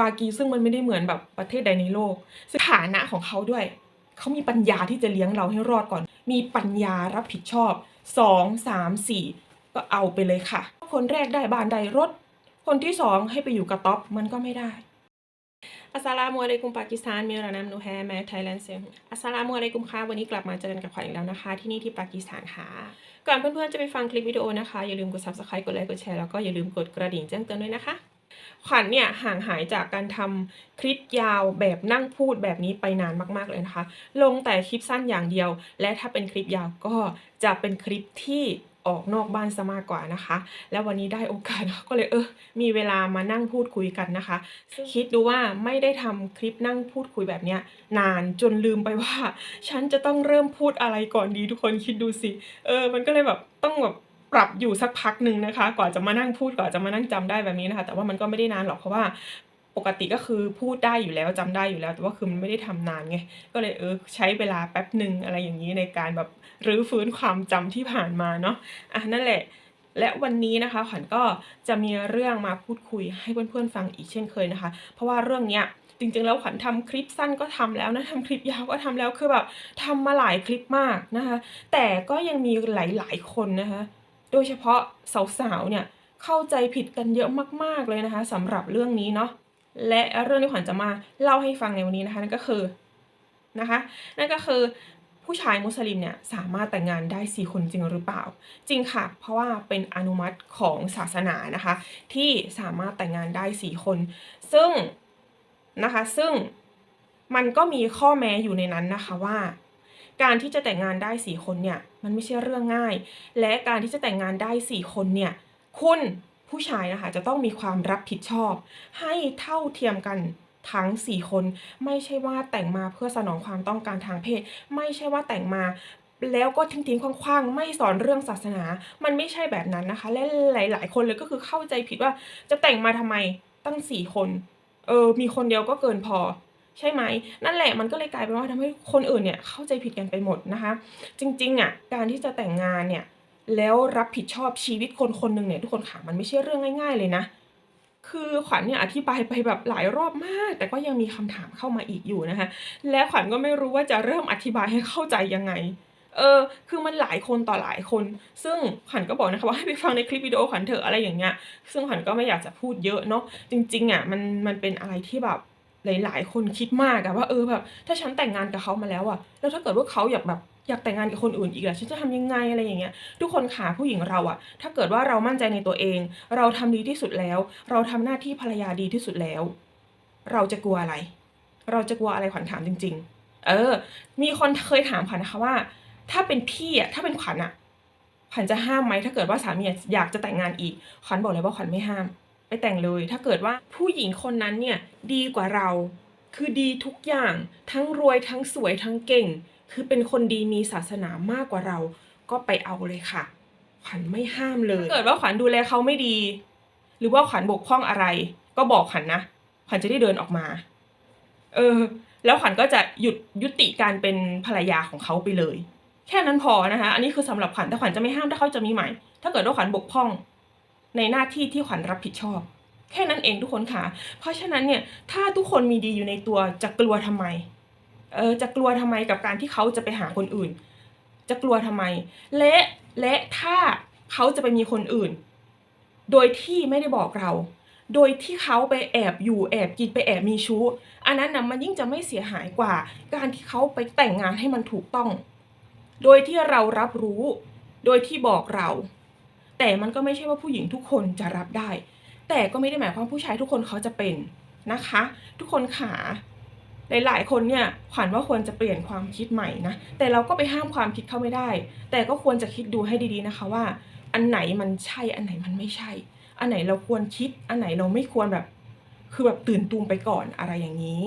ปากีซึ่งมันไม่ได้เหมือนแบบประเทศใดในโลกซึ่งฐานะของเขาด้วย เขามีปัญญาที่จะเลี้ยงเราให้รอดก่อน มีปัญญารับผิดชอบสองสามสี่ก็เอาไปเลยค่ะ คนแรกได้บ้านได้รถ คนที่สองให้ไปอยู่กับท็อปมันก็ไม่ได้อัสลามุอะลัยกุมปากีสถานมีรานามนูแฮแมไทยแลนด์เซมอัสสลามุอะลัยกุมค่ะวันนี้กลับมาเจอกันกับขวัญอีกแล้วนะคะ ที่นี่ที่ปากีสถานค่ะ ก่อนเพื่อนๆจะไปฟังคลิปวิดีโอนะคะ อย่าลืมกด subscribe กดไลค์กดแชร์แล้วก็อย่าลืมกดกระดิ่งแจ้งเตือนด้วยนะคะ ขวัญเนี่ยห่างหายจากการทำคลิปยาวแบบนั่งพูดแบบนี้ไปนานมากๆเลยนะคะ ลงแต่คลิปสั้นอย่างเดียว และถ้าเป็นคลิปยาวก็จะเป็นคลิปที่ออกนอกบ้านซะมากกว่านะคะ แล้ววันนี้ได้โอกาสก็เลยเออ มีเวลามานั่งพูดคุยกันนะคะ คิดดูว่าไม่ได้ทำคลิปนั่งพูดคุยแบบเนี้ยนานจนลืมไปว่า ฉันจะต้องเริ่มพูดอะไรก่อนดีทุกคนคิดดูสิ เออ มันก็เลยแบบต้องแบบ ปรับอยู่สักพักหนึ่งนะคะกว่าจะมานั่งพูดกว่าจะมานั่งจำได้แบบนี้นะคะ แต่ว่ามันก็ไม่ได้นานหรอกเพราะว่าปกติก็คือพูดได้อยู่แล้วจำได้อยู่แล้ว แต่ว่าคือมันไม่ได้ทำนานไงก็เลยเออใช้เวลาแป๊บหนึ่งอะไรอย่างนี้ในการแบบรื้อฟื้นความจำที่ผ่านมาเนาะอะนั่นแหละและวันนี้นะคะขวัญก็จะมีเรื่องมาพูดคุยให้เพื่อนๆฟังอีกเช่นเคยนะคะ เพราะว่าเรื่องเนี้ยจริงๆแล้วขวัญทำคลิปสั้นก็ทำแล้วนะทำคลิปยาวก็ทำแล้วคือแบบทำมาหลายคลิปมากนะคะ แต่ก็ยังมีหลายๆคนนะคะ โดยเฉพาะสาวๆเนี่ยเข้าใจผิดกันเยอะมากๆเลยนะคะสำหรับเรื่องนี้เนาะและเรื่องที่ขวัญจะมาเล่าให้ฟังในวันนี้นะคะนั่นก็คือนะคะนั่นก็คือผู้ชายมุสลิมเนี่ยสามารถแต่งงานได้สี่คนจริงหรือเปล่า จริงค่ะ เพราะว่าเป็นอนุมัติของศาสนานะคะ ที่สามารถแต่งงานได้สี่คน ซึ่งนะคะซึ่งมันก็มีข้อแม้อยู่ในนั้นนะคะว่า การที่จะแต่งงานได้สี่คนเนี่ยมันไม่ใช่เรื่องง่าย และการที่จะแต่งงานได้สี่คนเนี่ยคุณผู้ชายนะคะจะต้องมีความรับผิดชอบ ให้เท่าเทียมกันทั้ง 4 คน ไม่ใช่ว่าแต่งมาเพื่อสนองความต้องการทางเพศ ไม่ใช่ว่าแต่งมาแล้วก็ทิ้งๆคว้างๆ ไม่สอนเรื่องศาสนา มันไม่ใช่แบบนั้นนะคะ และหลาย ๆ คนเลยก็คือเข้าใจผิดว่าจะแต่งมาทำไมตั้ง 4 คน เออมีคนเดียวก็เกินพอ ใช่ไหม นั่นแหละมันก็เลยกลายเป็นว่าทำให้คนอื่นเนี่ยเข้าใจผิดกันไปหมดนะคะ จริงๆอะการที่จะแต่งงานเนี่ยแล้วรับผิดชอบชีวิตคนคนหนึ่งเนี่ยทุกคนค่ะมันไม่ใช่เรื่องง่าย ๆเลยนะคือขวัญเนี่ยอธิบายไปแบบหลายรอบมาก แต่ก็ยังมีคำถามเข้ามาอีกอยู่นะคะและขวัญก็ไม่รู้ว่าจะเริ่มอธิบายให้เข้าใจยังไงเออคือมันหลายคนต่อหลายคน ซึ่งขวัญก็บอกนะคะว่าให้ไปฟังในคลิปวิดีโอขวัญเถอะอะไรอย่างเงี้ยซึ่งขวัญก็ไม่อยากจะพูดเยอะเนาะจริงๆอะมันมันเป็นอะไรที่แบบ หลายๆ คนคิดมากอะว่าเออแบบถ้าฉันแต่งงานกับเขามาแล้วอะแล้วถ้าเกิดว่าเขาอยากแบบอยากแต่งงานกับคนอื่นอีกอะฉันจะทำยังไงอะไรอย่างเงี้ยทุกคนขาผู้หญิงเราอะถ้าเกิดว่าเรามั่นใจในตัวเอง เราทำดีที่สุดแล้ว เราทำหน้าที่ภรรยาดีที่สุดแล้ว เราจะกลัวอะไร เราจะกลัวอะไรขวัญถามจริง ๆ เออ มีคนเคยถามขวัญนะคะว่า ถ้าเป็นพี่อะถ้าเป็นขวัญอะขวัญจะห้ามไหมถ้าเกิดว่าสามีอยากจะแต่งงานอีกขวัญบอกเลยว่าขวัญไม่ห้าม ไปแต่งเลย ถ้าเกิดว่าผู้หญิงคนนั้นเนี่ยดีกว่าเรา คือดีทุกอย่าง ทั้งรวยทั้งสวยทั้งเก่ง คือเป็นคนดีมีศาสนามากกว่าเรา ก็ไปเอาเลยค่ะ ขวัญไม่ห้ามเลยถ้าเกิดว่าขวัญดูแลเขาไม่ดี หรือว่าขวัญบกพร่องอะไร ก็บอกขวัญนะขวัญจะได้เดินออกมา เออ แล้วขวัญก็จะหยุดยุติการเป็นภรรยาของเขาไปเลย แค่นั้นพอนะคะ อันนี้คือสำหรับขวัญแต่ขวัญจะไม่ห้ามถ้าเขาจะมีใหม่ ถ้าเกิดว่าขวัญบกพร่อง ในหน้าที่ที่ขวัญรับผิดชอบ แค่นั้นเองทุกคนค่ะ เพราะฉะนั้นเนี่ยถ้าทุกคนมีดีอยู่ในตัวจะกลัวทำไมเออจะกลัวทำไมกับการที่เขาจะไปหาคนอื่น จะกลัวทำไม และและถ้าเขาจะไปมีคนอื่น โดยที่ไม่ได้บอกเรา โดยที่เขาไปแอบอยู่แอบกินไปแอบมีชู้ อันนั้นนะมันยิ่งจะไม่เสียหายกว่า การที่เขาไปแต่งงานให้มันถูกต้อง โดยที่เรารับรู้ โดยที่บอกเรา แต่มันก็ไม่ใช่ว่าผู้หญิงทุกคนจะรับได้ แต่ก็ไม่ได้หมายความผู้ชายทุกคนเขาจะเป็นนะคะ ทุกคนขาหลายๆ คนเนี่ยขวัญว่าควรจะเปลี่ยนความคิดใหม่นะ แต่เราก็ไปห้ามความคิดเขาไม่ได้ แต่ก็ควรจะคิดดูให้ดีๆนะคะว่า อันไหนมันใช่อันไหนมันไม่ใช่ อันไหนเราควรคิดอันไหนเราไม่ควรแบบ คือแบบตื่นตูมไปก่อนอะไรอย่างนี้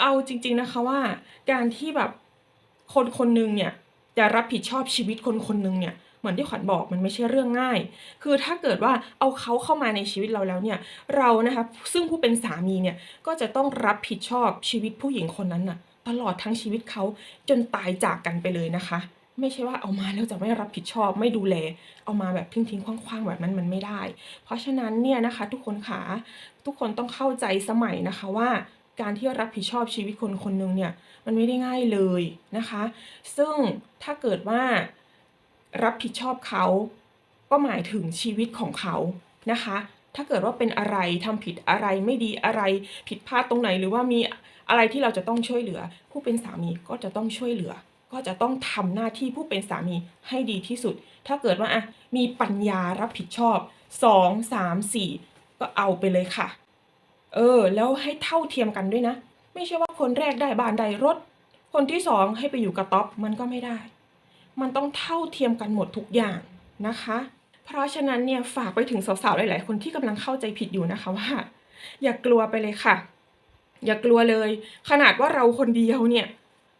เอาจริง ๆนะคะว่าการที่แบบคนคนหนึงเนี่ยจะรับผิดชอบชีวิตคนคนหนึงเนี่ย เหมือนที่ขวัญบอกมันไม่ใช่เรื่องง่าย คือถ้าเกิดว่าเอาเขาเข้ามาในชีวิตเราแล้วเนี่ยเรานะคะซึ่งผู้เป็นสามีเนี่ยก็จะต้องรับผิดชอบชีวิตผู้หญิงคนนั้นน่ะตลอดทั้งชีวิตเขาจนตายจากกันไปเลยนะคะ ไม่ใช่ว่าเอามาแล้วจะไม่รับผิดชอบไม่ดูแล เอามาแบบทิ้งทิ้งๆคว้างๆแบบนั้นมันไม่ได้ เพราะฉะนั้นเนี่ยนะคะ ทุกคนขาทุกคนต้องเข้าใจสมัยนะคะว่าการที่รับผิดชอบชีวิตคนคนหนึ่งเนี่ยมันไม่ได้ง่ายเลยนะคะ ซึ่งถ้าเกิดว่า รับผิดชอบเขา ก็หมายถึงชีวิตของเขานะคะ ถ้าเกิดว่าเป็นอะไรทำผิดอะไรไม่ดีอะไรผิดพลาดตรงไหน หรือว่ามีอะไรที่เราจะต้องช่วยเหลือ ผู้เป็นสามีก็จะต้องช่วยเหลือ ก็จะต้องทำหน้าที่ผู้เป็นสามีให้ดีที่สุด ถ้าเกิดว่าอะมีปัญญารับผิดชอบสองสามสี่ก็เอาไปเลยค่ะ เออ แล้วให้เท่าเทียมกันด้วยนะ ไม่ใช่ว่าคนแรกได้บ้านได้รถ คนที่สองให้ไปอยู่กระต๊อบมันก็ไม่ได้ มันต้องเท่าเทียมกันหมดทุกอย่างนะคะ เพราะฉะนั้นเนี่ยฝากไปถึงสาวๆหลาย ๆ คนที่กำลังเข้าใจผิดอยู่นะคะว่า อย่ากลัวไปเลยค่ะ อย่ากลัวเลย ขนาดว่าเราคนเดียวเนี่ย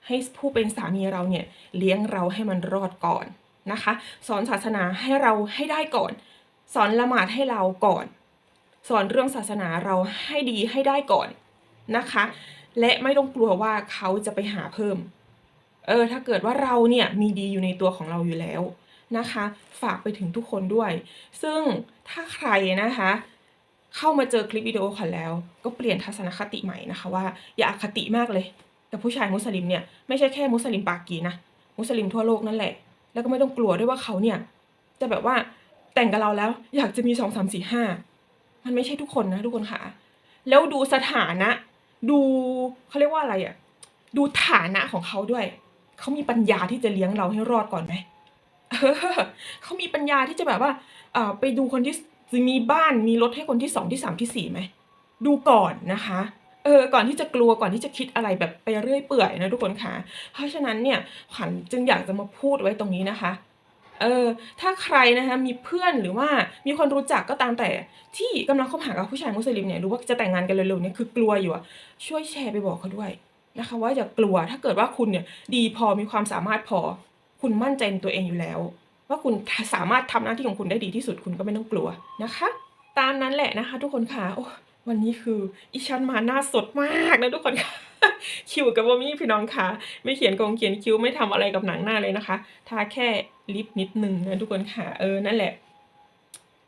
ให้ผู้เป็นสามีเราเนี่ยเลี้ยงเราให้มันรอดก่อนนะคะ สอนศาสนาให้เราให้ได้ก่อน สอนละหมาดให้เราก่อน สอนเรื่องศาสนาเราให้ดีให้ได้ก่อนนะคะ และไม่ต้องกลัวว่าเขาจะไปหาเพิ่ม เออถ้าเกิดว่าเราเนี่ยมีดีอยู่ในตัวของเราอยู่แล้วนะคะ ฝากไปถึงทุกคนด้วย ซึ่งถ้าใครนะคะ เข้ามาเจอคลิปวิดีโอขวัญแล้ว ก็เปลี่ยนทัศนคติใหม่นะคะว่าอย่าอคติมากเลยกับผู้ชายมุสลิมเนี่ยไม่ใช่แค่มุสลิมปากีนะมุสลิมทั่วโลกนั่นแหละ แล้วก็ไม่ต้องกลัวด้วยว่าเขาเนี่ยจะแบบว่าแต่งกับเราแล้ว อยากจะมีสองสามสี่ห้ามันไม่ใช่ทุกคนนะทุกคนค่ะ แล้วดูสถานะ ดูเขาเรียกว่าอะไรอะดูฐานะของเขาด้วย เขามีปัญญาที่จะเลี้ยงเราให้รอดก่อนไหมเขามีปัญญาที่จะแบบว่าเอไปดูคนที่มีบ้านมีรถให้คนที่สองที่สามที่สี่ไหมดูก่อนนะคะเออก่อนที่จะกลัวก่อนที่จะคิดอะไรแบบไปเรื่อยเปื่อยนะทุกคนค่ะ เพราะฉะนั้นเนี่ยขวัญจึงอยากจะมาพูดไว้ตรงนี้นะคะเออถ้าใครนะคะมีเพื่อนหรือว่ามีคนรู้จักก็ตามแต่ที่กำลังคบหากับผู้ชายมุสลิมเนี่ยรือว่าจะแต่งงานกันเร็วๆเนี่ยคือกลัวอยู่อะช่วยแชร์ไปบอกเขาด้วย นะคะ ว่าอย่ากลัวถ้าเกิดว่าคุณเนี่ยดีพอมีความสามารถพอ คุณมั่นใจในตัวเองอยู่แล้ว ว่าคุณสามารถทำหน้าที่ของคุณได้ดีที่สุดคุณก็ไม่ต้องกลัวนะคะ ตามนั้นแหละนะคะ ทุกคนค่ะโอ้วันนี้คืออีชันมาหน้าสดมากนะทุกคนค่ะคิวกับว่ามี่พี่น้องค่ะไม่เขียนกองเขียนคิ้วไม่ทำอะไรกับหนังหน้าเลยนะคะทาแค่ลิปนิดนึงนะทุกคนค่ะเออนั่นแหละ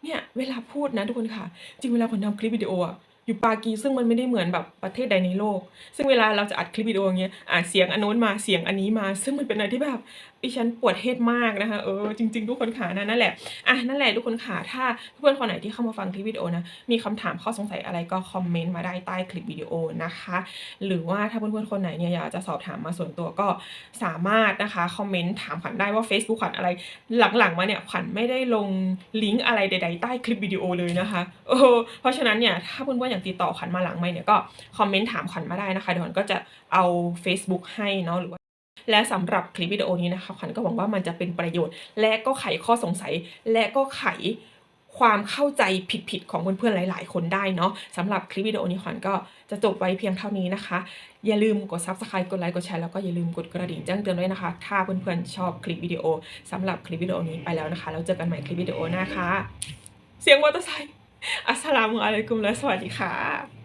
เนี่ยเวลาพูดนะทุกคนค่ะ จริงเวลาคนทำคลิปวิดีโออะ อยู่ปากีซึ่งมันไม่ได้เหมือนแบบประเทศใดในโลก ซึ่งเวลาเราจะอัดคลิปวิดีโออย่างเงี้ยอ่าเสียงอันโน้นมาเสียงอันนี้มา ซึ่งมันเป็นอะไรที่แบบ ดิฉันปวดเฮดมากนะคะเออจริง ๆ ทุกคนค่ะนะนั่นแหละอะนั่นแหละทุกคนค่ะถ้าเพื่อนคนไหนที่เข้ามาฟังคลิปวิดีโอนะมีคำถามข้อสงสัยอะไรก็คอมเมนต์มาได้ใต้คลิปวิดีโอนะคะ หรือว่าถ้าเพื่อนๆคนไหนเนี่ยอยากจะสอบถามมาส่วนตัวก็สามารถนะคะคอมเมนต์ถามขวัญได้ว่า Facebook ขวัญอะไรหลังๆมาเนี่ยขวัญไม่ได้ลงลิงก์อะไรใดๆใต้คลิปวิดีโอเลยนะคะเออเพราะฉะนั้นเนี่ยถ้าเพื่อนๆอยากติดต่อขวัญมาหลังไม่เนี่ยก็คอมเมนต์ถามขวัญมาได้นะคะเดี๋ยวขวัญก็จะเอา Facebook ให้เนาะหรือว่า และสำหรับคลิปวิดีโอนี้นะคะขวัญก็หวังว่ามันจะเป็นประโยชน์ และก็ไขข้อสงสัย และก็ไขความเข้าใจผิดๆของเพื่อนๆหลาย ๆ คนได้เนาะสำหรับคลิปวิดีโอนี้ขวัญก็จะจบไว้เพียงเท่านี้นะคะ อย่าลืมกด subscribe กดไลค์กดแชร์แล้วก็อย่าลืมกดกระดิ่งแจ้งเตือนด้วยนะคะ ถ้าเพื่อนๆชอบคลิปวิดีโอสำหรับคลิปวิดีโอนี้ไปแล้วนะคะแล้วเจอกันใหม่คลิปวิดีโอหน้าค่ะเสียงมอเตอร์ไซค์อัสสลามุอะลัยกุมและสวัสดีค่ะ